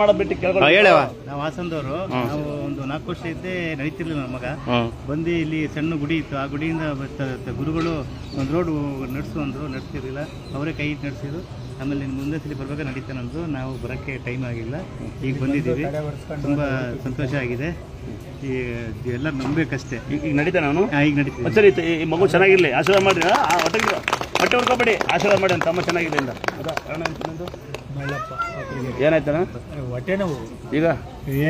ಮಾಡೋದ್ ಬಿಟ್ಟು ಕೇಳ್ಕೊಂಡು ಹೇಳವ ನಾವು ಹಾಸನದವರು ನಾವು ಒಂದು ನಾಲ್ಕು ವರ್ಷ ಐತೆ ನಡೀತಿರ್ಲಿಲ್ಲ ನಮ್ಮ ಮಗ. ಬಂದು ಇಲ್ಲಿ ಸಣ್ಣ ಗುಡಿ ಇತ್ತು. ಆ ಗುಡಿಯಿಂದ ಗುರುಗಳು ಒಂದು ರೋಡ್ ನಡೆಸು ಅಂದ್ರು ನಡೆಸಿರಲಿಲ್ಲ ಅವರೇ ಕೈ ಇಟ್ಟು ನಡೆಸಿದ್ರು. ಆಮೇಲೆ ಮುಂದೆ ಸಲ ಬರ್ಬೇಕಾದ್ರೆ ನಡೀತಾನಂದ್ರು ನಾವು ಬರೋಕ್ಕೆ ಟೈಮ್ ಆಗಿಲ್ಲ. ಈಗ ಬಂದಿದ್ದೀವಿ. ತುಂಬ ಸಂತೋಷ ಆಗಿದೆ. ಈ ಎಲ್ಲ ನಂಬೇಕಷ್ಟೇ. ಈಗ ಈಗ ನಡೀತಾ ನಾನು? ಈಗ ನಡೀತೀವಿ ಸರಿ ಈ ಮಗು ಚೆನ್ನಾಗಿರ್ಲಿ. ಆಶೀರ್ವಾದ ಮಾಡಿ ಹೊಟ್ಟೆಗೆ ಹೊಟ್ಟೆ ಹೊಡ್ಕೊಬೇಡಿ ಆಶೀರ್ವಾದ ಮಾಡಿ ಅಂತ. ತಮ್ಮ ಚೆನ್ನಾಗಿದೆ ಅಂತ. ಏನಾಯ್ತಣ್ಣ ಹೊಟ್ಟೆ ನೋವು. ಈಗ?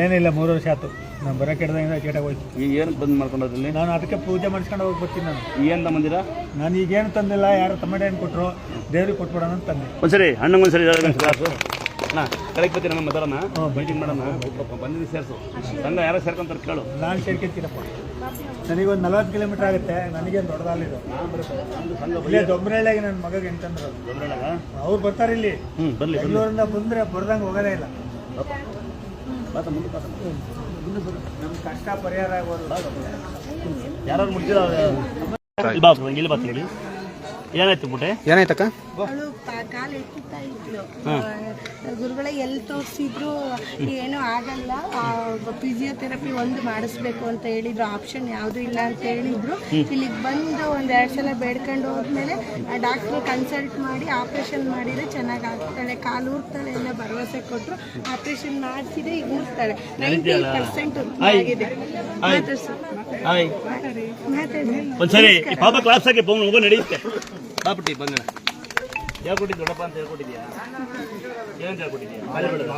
ಏನಿಲ್ಲ ಮೂರು ವರ್ಷ ಆಯ್ತು. ನಾನು ಬರೋ ಕೆಡದಿಂದ ಚೇಟಾಗಿ ಹೋಯ್ತು. ಈಗ ಏನು ಬಂದ್ ಮಾಡ್ಕೊಂಡ್ರಲ್ಲಿ ನಾನು ಅದಕ್ಕೆ ಪೂಜೆ ಮಾಡಿಸ್ಕೊಂಡು ಹೋಗಿ ಬರ್ತೀನಿ ನಾನು. ಏನು ತಮ್ಮಂದಿರ? ನಾನು ಈಗೇನು ತಂದಿಲ್ಲ ಯಾರು ತಮ್ಮಡೆ ಏನು ಕೊಟ್ಟರು ದೇವ್ರಿಗೆ ಕೊಟ್ಬಿಡೋಣ ಅಂತ ತಂದೆ. ಒಂದ್ಸರಿ ಹಣ್ಣು ಒಂದ್ಸರಿ ಕರೆಕ್ಟ್ ಕಳೆಗೆ ಬರ್ತೀನಿ ನಮ್ಮ ಮದರನ ಮೀಟಿಂಗ್ ಮಾಡೋಣ. ಬಂದಿದ್ದು ಸೇರಿಸು. ಸಂಘ ಯಾರೋ ಸೇರ್ಕೊಂತಾರೆ ಕೇಳು. ನಾನು ಸೇರ್ಕೊಂತೀನಪ್ಪ. ನನಗೊಂದು ನಲ್ವತ್ತು ಕಿಲೋಮೀಟರ್ ಆಗುತ್ತೆ. ನನಗೇನು ದೊಡ್ಡದಾಲಿದು ಇಲ್ಲೇ ದೊಬ್ಬರಳ್ಳಿಯಾಗಿ ನನ್ನ ಮಗಗೆ ಎಂತಂದ್ರು. ಅವ್ರು ಬರ್ತಾರೆ ಇಲ್ಲಿ. ಹ್ಞೂ ಬರಲಿ ಬೆಂಗಳೂರಿಂದ ಬಂದರೆ ಬರ್ದಂಗೆ ಹೋಗೋದೇ ಇಲ್ಲ. ಬಾತ ನಮ್ಮ ಕಷ್ಟ ಪರಿಹಾರ ಆಗೋದು. ಯಾರು ಮುಡ್ತಿದ ಇಲ್ಲಿ ಬಾ ಇಲ್ಲಿ ಏನಾಯ್ತು ಪುಟೆ ಏನಾಯ್ತಕ್ಕ? ಅವಳು ಕಾಲು ಎತ್ತುತ್ತಾ ಇದ್ಲು. ಗುರುಗಳ ಎಲ್ಲಿ ತೋರಿಸಿದ್ರು ಏನೂ ಆಗಲ್ಲ. ಫಿಸಿಯೋಥೆರಪಿ ಒಂದು ಮಾಡಿಸ್ಬೇಕು ಅಂತ ಹೇಳಿದ್ರು. ಆಪ್ಷನ್ ಯಾವುದೂ ಇಲ್ಲ ಅಂತ ಹೇಳಿದ್ರು. ಇಲ್ಲಿಗೆ ಬಂದು ಒಂದು ಎರಡು ಸಲ ಬೇಡ್ಕೊಂಡು ಹೋದ್ಮೇಲೆ ಡಾಕ್ಟರ್ ಕನ್ಸಲ್ಟ್ ಮಾಡಿ ಆಪ್ರೇಷನ್ ಮಾಡಿದ್ರೆ ಚೆನ್ನಾಗಿ ಆಗ್ತಾಳೆ ಕಾಲು ಊರ್ತಾಳೆ ಎಲ್ಲ ಭರವಸೆ ಕೊಟ್ಟರು ಆಪ್ರೇಷನ್ ಮಾಡಿಸಿದೆ ಈಗ ಊರ್ತಾಳೆ. ನೈಂಟಿ ಪರ್ಸೆಂಟ್ ಆಗಿದೆ. ಮಾತಾಡಿ. ಒಂದ್ಸರಿ ಪಾಪ ಕ್ಲಾಸ್ ಆಗಿ ನಡೆಯುತ್ತೆ ಬಂಗಣ. ಹೇಳ್ಕೊಟ್ಟಿದ್ದು ದೊಡ್ಡಪ್ಪ ಅಂತ ಹೇಳ್ಕೊಟ್ಟಿದ್ಯಾ? ಏನು ಹೇಳ್ಕೊಟ್ಟಿದ್ಯಾ? ಖಾಲಿ ಬೆಳೆದ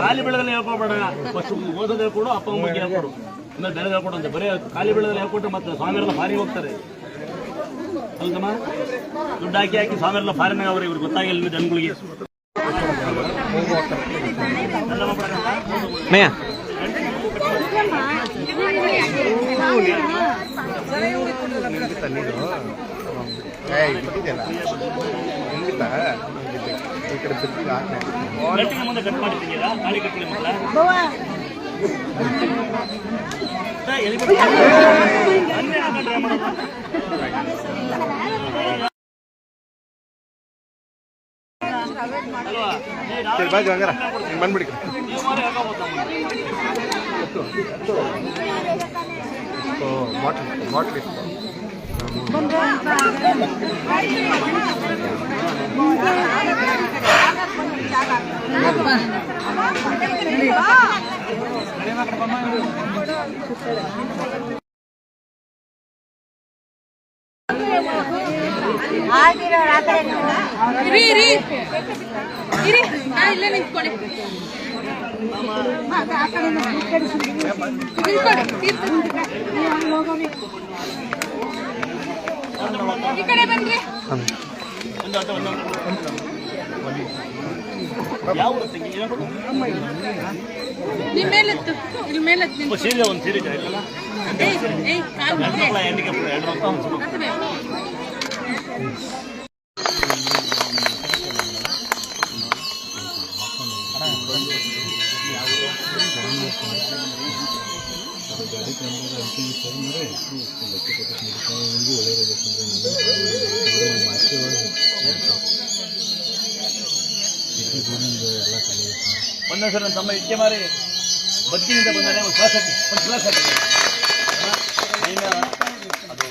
ಖಾಲಿ ಬೆಳೆದಲ್ಲಿ ಹೇಳ್ಕೊಬೇಡ ಫಸ್ಟ್ ಓದೋದು ಹೇಳ್ಕೊಡು ಅಪ್ಪ ಅಮ್ಮ ಬಗ್ಗೆ ಹೇಳ್ಕೊಡು. ಆಮೇಲೆ ಬೆಳೆದ ಹೇಳ್ಕೊಡು ಅಂತ ಬರೀ ಖಾಲಿ ಬೆಳೆದಲ್ಲಿ ಹೇಳ್ಕೊಟ್ಟು ಮತ್ತೆ ಸ್ವಾಮಿಯರೆಲ್ಲ ಭಾರಿ ಹೋಗ್ತಾರೆ. ಅಲ್ದಮ್ಮ ದುಡ್ಡು ಹಾಕಿ ಹಾಕಿ ಸ್ವಾಮಿಯರೆಲ್ಲ ಫಾರಿನಾಗ ಅವ್ರೆ ಇವ್ರಿಗೆ ಗೊತ್ತಾಗಿಲ್ಲ ಜನಗಳಿಗೆ. ಮಯ್ಯ ಗಂಟಿಗೆ ಮುಂದೆ ಕಟ್ ಮಾಡಿದ್ದೀರಾ ಗಾಳಿ ಕಟ್ಟಲಿ ಮಕ್ಕಳ ಎಲ್ಲಿ ಬಿಟ್ಟು ಅಲ್ಲೇ ಹಾಕೊಂಡ್ರೆ ಮಾಡೋದು ಅಲ್ವಾ ಏ, ನಾವು- ಬಂದ್ಬಿಡಿ ನೀವು ಮಾರಿ ಹಾಕೋಬೋದು ಇರಿ ಇರಿ. ಇರಿ. ನಾ ಇಲ್ಲೇ ಊರು ತಂಗಿ? ಏನು? ನಿಮ್ ಮೇಲೆತ್ತು ಇಲ್ಲಿ ಮೇಲೆತ್ತು? ಏಯ್ ಏಯ್ ಕಾಲ್ ಎರಡು ಮಕ್ಕಳ handicap, ಎರಡು ಮಕ್ಕಳ ಒಂದು ಸಣ್ಣ. ಹತ್ತಬೇಕು ಒಂದೊಂದು ಸಲ ನನ್ನ ತಮ್ಮ ಇಚ್ಛೆ ಮಾರಿ ಬದುಕಿನಿಂದ ಬಂದರೆ ಒಂದು ಕ್ಲಾಸ್ ಹಾಕಿ ಒಂದು ಕ್ಲಾಸ್ ಹಾಕಿ ಅದು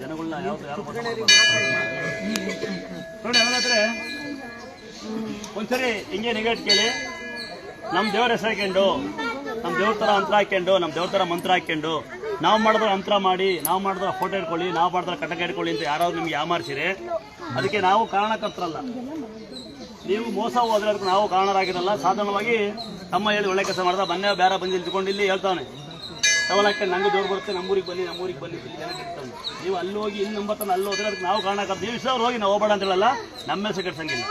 ಜನಗಳನ್ನ. ನೋಡಿ ಅವನತ್ರ ಒಂದ್ಸರಿ ಹಿಂಗೆ ನಿಗಟ್ ಕೇಳಿ. ನಮ್ಮ ದೇವ್ರ ಹೆಸರು ಹಾಕೊಂಡು ನಮ್ಮ ದೇವ್ರ ಥರ ಅಂತರ ಹಾಕ್ಯಂಡು ನಮ್ಮ ದೇವ್ರ ಥರ ಮಂತ್ರ ಹಾಕ್ಕೊಂಡು ನಾವು ಮಾಡಿದ್ರೆ ಅಂತರ ಮಾಡಿ, ನಾವು ಮಾಡಿದ್ರೆ ಫೋಟೋ ಇಟ್ಕೊಳ್ಳಿ ನಾವು ಮಾಡಿದ್ರೆ ಕಟಕ ಇಟ್ಕೊಳ್ಳಿ ಅಂತ ಯಾರಾದ್ರು ನಿಮ್ಗೆ ಯಾಮಾರಿಸಿರಿ ಅದಕ್ಕೆ ನಾವು ಕಾರಣಕರ್ತರಲ್ಲ. ನೀವು ಮೋಸ ಹೋದ್ರೆ ಅದಕ್ಕೆ ನಾವು ಕಾರಣರಾಗಿರಲ್ಲ. ಸಾಧಾರಣವಾಗಿ ತಮ್ಮ ಹೇಳಿ ಒಳ್ಳೆ ಕೆಲಸ ಮಾಡ್ದ ಮೊನ್ನೆ ಬೇರೆ ಬಂದು ಇಟ್ಕೊಂಡು ಇಲ್ಲಿ ಹೇಳ್ತಾನೆ ತವಲಕ್ಕೆ ನಂಗೆ ದೂರ ಬರುತ್ತೆ ನಮ್ಮೂರಿಗೆ ಬನ್ನಿ ನಮ್ಮೂರಿಗೆ ಬನ್ನಿ ನೀವು ಅಲ್ಲಿ ಹೋಗಿ ಇಲ್ಲಿ ನಂಬತ್ತಾನೆ ಅಲ್ಲಿ ಹೋದ್ರೆ ಅದಕ್ಕೆ ನಾವು ಕಾರಣಕರ್ತ ನೀವು ಇಷ್ಟ ಹೋಗಿ ನಾವು ಹೋಗಬೇಡ ಅಂತ ಹೇಳಲ್ಲ ನಮ್ಮ ಹೆಸರು ಕೆಡ್ಸಂಗಿಲ್ಲ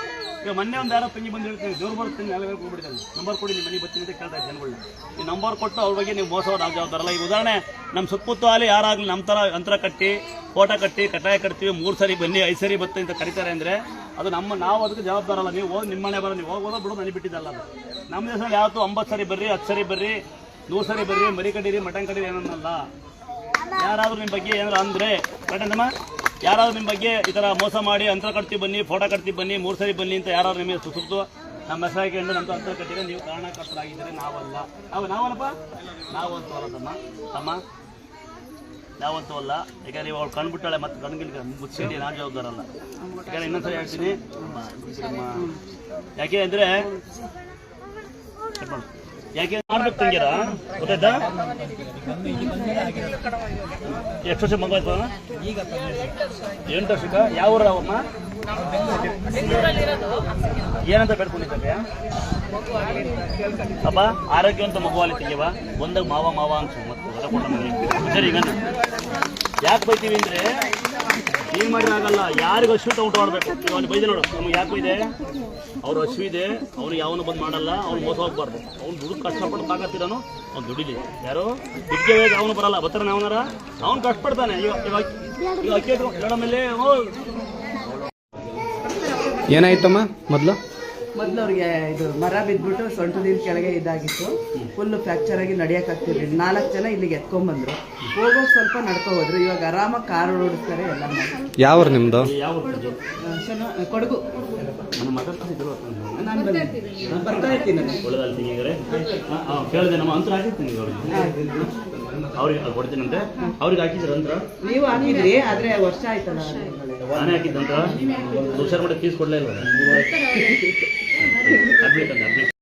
ಈಗ ಮೊನ್ನೆ ಒಂದು ಯಾರೋ ತಂಗಿ ಬಂದು ಹೇಳ್ತೀನಿ ದೂರ ಬರುತ್ತೆ ನೆಲ ಹೋಗ್ಬಿಟ್ಟಿದ್ದಾನೆ ನಂಬರ್ ಕೊಡಿ, ನಿಮ್ಮ ಮನೆ ಬರ್ತೀನಿ ಅಂತ ಕೇಳ್ತಾ ಜನಗಳನ್ನ ಈ ನಂಬರ್ ಕೊಟ್ಟು ಅವ್ರ ಬಗ್ಗೆ ನೀವು ಮೋಸ ನಾವು ಜವಾಬ್ದಾರಲ್ಲ ಈಗ ಉದಾಹರಣೆ ನಮ್ಮ ಸುತ್ತಮುತ್ತ ಅಲ್ಲಿ ಯಾರಾಗಲಿ ನಮ್ಮ ಥರ ಯಂತ್ರ ಕಟ್ಟಿ ಫೋಟೋ ಕಟ್ಟಿ ಕಟಾಯ ಕಟ್ತೀವಿ, ಮೂರು ಸರಿ ಬನ್ನಿ, ಐದು ಸರಿ ಬತ್ತ ಅಂತ ಕರಿತಾರೆ ಅಂದರೆ, ಅದು ನಮ್ಮ ನಾವು ಅದಕ್ಕೆ ಜವಾಬ್ದಾರಲ್ಲ ನೀವು ಹೋಗಿ ನಿಮ್ಮ ಮನೆ ಬರೋ ನೀವು ಹೋಗೋದು ಬಿಡೋದು ನನಗೆ ಬಿಟ್ಟಿದ್ದಲ್ಲ ಅದು. ನಮ್ಮ ದೇಶದಲ್ಲಿ ಯಾವತ್ತು ಒಂಬತ್ತು ಸರಿ ಬರ್ರಿ, ಹತ್ತು ಸರಿ ಬರ್ರಿ, ನೂರು ಸರಿ ಬರ್ರಿ, ಮರಿ ಕಡೀರಿ ಮಟನ್ ಕಡೀರಿ ಏನನ್ನಲ್ಲ. ಯಾರಾದರೂ ನಿಮ್ಮ ಬಗ್ಗೆ ಏನಾದ್ರು ಅಂದ್ರೆ ಕಟ್ಟಂತಮ್ಮ ಯಾರಾದ್ರೂ ನಿಮ್ಮ ಬಗ್ಗೆ ಈ ಥರ ಮೋಸ ಮಾಡಿ ಅಂತರ ಕಟ್ತಿ ಬನ್ನಿ, ಫೋಟೋ ಕಟ್ತಿ ಬನ್ನಿ, ಮೂರು ಸರಿ ಬನ್ನಿ ಅಂತ ಯಾರಾದ್ರು ನಿಮಗೆ ಸುತ್ತು ನಮ್ಮ ಹೆಸರಾಗಿ ಅಂದ್ರೆ ನಮ್ಮ ಅಂತರ ಕಟ್ಟಿದ್ರೆ ನೀವು ಕಾರಣಕರ್ತರಾಗಿದ್ದೀರಿ, ನಾವಲ್ಲ. ನಾವು ನಾವಲ್ಲಪ್ಪ? ನಾವಂತೂ ಅಲ್ಲ ತಮ್ಮ? ನಾವಂತೂ ಅಲ್ಲ ಯಾಕಂದ್ರೆ ಇವಾಗ ಅವ್ಳು ಕಣ್ಬಿಟ್ಟಾಳೆ ಮತ್ತೆ ಕಣ್ಗಿಲ್ ಮುಚ್ಚಿಡಿ ನಾನು ಜವಾಬ್ದಾರಲ್ಲ ಯಾಕಂದ್ರೆ ಇನ್ನೊಂದ್ಸರಿ ಹೇಳ್ತೀನಿ. ಯಾಕೆ ಅಂದ್ರೆ. ಯಾಕೆ ಮಾಡ್ಬೇಕು ತಂಗಿರ ಗೊತ್ತಾಯ್ತಾ? ಎಷ್ಟು ವರ್ಷ ಮಗು ಆಯ್ತು ಎಂಟು ವರ್ಷಕ್ಕ? ಯಾವ ಊರ ಅವಮ್ಮ ಏನಂತ ಬೇಡ್ಕೊಂಡಿದ್ದಕ್ಕೆ? ಅಪ್ಪ, ಆರೋಗ್ಯವಂತ ಮಗುವಲ್ಲಿ ತೆಗಿಯವ ಒಂದಾಗ ಮಾವ ಮಾವ ಸರಿ ಈಗ ಯಾಕೆ ಬೈತೀವಿ ಅಂದ್ರೆ ಮಾಡಿದ್ರೆ ಆಗಲ್ಲ. ಯಾರಿಗೂ ಅಶ್ವಿತ ಊಟ ಮಾಡ್ಬೇಕು. ಅವ್ನು ಬೈದೆ ನೋಡು, ನಮ್ಗೆ ಯಾಕೂ ಇದೆ? ಅವ್ರು ಹಸು ಇದೆ ಅವ್ನು ಯಾವನು ಬಂದ್ ಮಾಡಲ್ಲ, ಅವ್ನು ಮೋಸ ಹೋಗ್ಬಾರ್ದು. ಅವ್ನು ದುಡ್ಡು ಕಷ್ಟಪಟ್ಟು ತಾಕತ್ತಿರೋನು ಅವ್ನು ದುಡಿಲಿ ಯಾರು? ದುಡ್ಡಿಗೆ ಅವನು ಬರಲ್ಲ. ಬರ್ತಾನೆ ಅವನಾರ ಅವ್ನು ಕಷ್ಟಪಡ್ತಾನೆ. ಹೇಳೋ ಮೇಲೆ ಏನಾಯ್ತಮ್ಮ ಮೊದಲು? ಮೊದಲು ಅವ್ರಿಗೆ ಇದು ಮರ ಬಿದ್ಬಿಟ್ಟು ಸೊಂಟದಿಂದ ಕೆಳಗೆ ಇದಾಗಿತ್ತು. ಫುಲ್ ಫ್ರ್ಯಾಕ್ಚರ್ ಆಗಿ ನಡೆಯೋಕ್ಕಾಗ್ತಿರ್ಲಿಲ್ಲ ನಾಲ್ಕು ಜನ ಇಲ್ಲಿಗೆ ಎತ್ಕೊಂಡ್ಬಂದ್ರು ಹೋಗೋ ಸ್ವಲ್ಪ ನಡ್ಕೊ ಹೋದ್ರು. ಇವಾಗ ಆರಾಮಾಗಿ ಕಾರ್ ಓಡಿಸ್ತಾರೆ ಎಲ್ಲ ಮಾಡ್ತಾರೆ. ಯಾವ್ರು ನಿಮ್ಮದು ಯಾವ ಚೆನ್ನ- ಕೊಡಗು. ನಾನು ಬರ್ತಾ ಇರ್ತೀನಿ. ಕೇಳಿದೆ ನಮ್ಮ ಅಂತರ ಹಾಕಿರ್ತೀನಿ ಅವ್ರಿಗೆ ಕೊಡ್ತೀನಂತೆ ಅವ್ರಿಗೆ ಹಾಕಿದ್ರೆ ಅಂತರ ನೀವು ಹಾಕಿದ್ರಿ ಆದ್ರೆ ವರ್ಷ ಆಯ್ತಲ್ಲ ನಾನೇ ಹಾಕಿದ್ದಂತ ಹುಷಾರು ಮಾಡಿ ಫೀಸ್ ಕೊಡಲೇ ಇಲ್ಲ ಅಡ್ಮಿಟ್ ಅಂತ